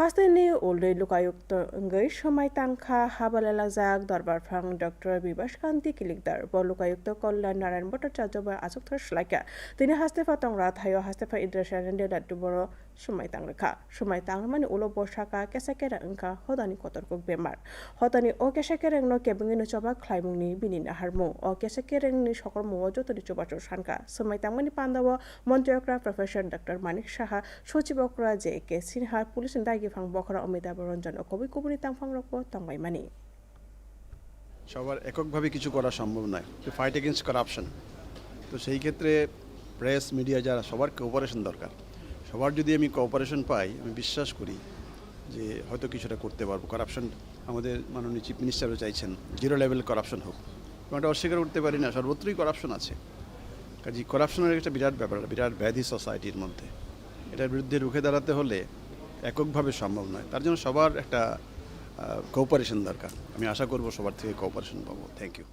Hastani Ulde Lukayukta Ngai Shomai Tangkha Habalalazak Darbar Phang Dr. Bibash Kanti Kilikdar Bolukayukta Kollan Narayan Bhattacharya Ba Asukta Shlaika তিনি হাসতে ফাতং রাত হাইও হাসতে ফা ইদ্রাসা রেন্ডে লাড্ডু বড় সময় তাং রেখা। সময় তাং মানে উলো বসাকা কেসাকেরা ওংখা হদানি কতর্কক বেমার। হদানি ও কেসাকেরেং ন কেবিংনি চবা খ্লাইমুংনি বিনি নাহারমু ও কেসাকেরেংনি সকল মুও যতনি চবাচো সানকা। সময় তাং মানে পান্দাব মন্ত্রকরা প্রফেসর ডক্টর মানিক সাহা, সচিবকরা জে কে সিনহা, পুলিশ দাগি ফ্রং বখরা অমিতাভ রঞ্জন ও কবি কুবুনি তাংফং রক্প তঙ্গই মানি। সবার এককভাবে কিছু করা সম্ভব নয় টু ফাইট এগেনস্ট করাপশন তো সেই ক্ষেত্রে প্রেস মিডিয়া যারা, সবার কোঅপারেশন দরকার। সবার যদি আমি কোঅপারেশন পাই, আমি বিশ্বাস করি যে হয়তো কিছুটা করতে পারব। করাপশন আমাদের মাননীয় চিফ মিনিস্টারও চাইছেন জিরো লেভেল করাপশন হোক। এবং এটা অস্বীকার করতে পারি না, সর্বত্রই করাপশন আছে। কাজে করাপশনের একটা বিরাট ব্যাপার, বিরাট ব্যাধি সোসাইটির মধ্যে। এটার বিরুদ্ধে রুখে দাঁড়াতে হলে এককভাবে সম্ভব নয়। তার জন্য সবার একটা কোঅপারেশন দরকার। আমি আশা করব সবার থেকে কোঅপারেশন পাবো। Thank you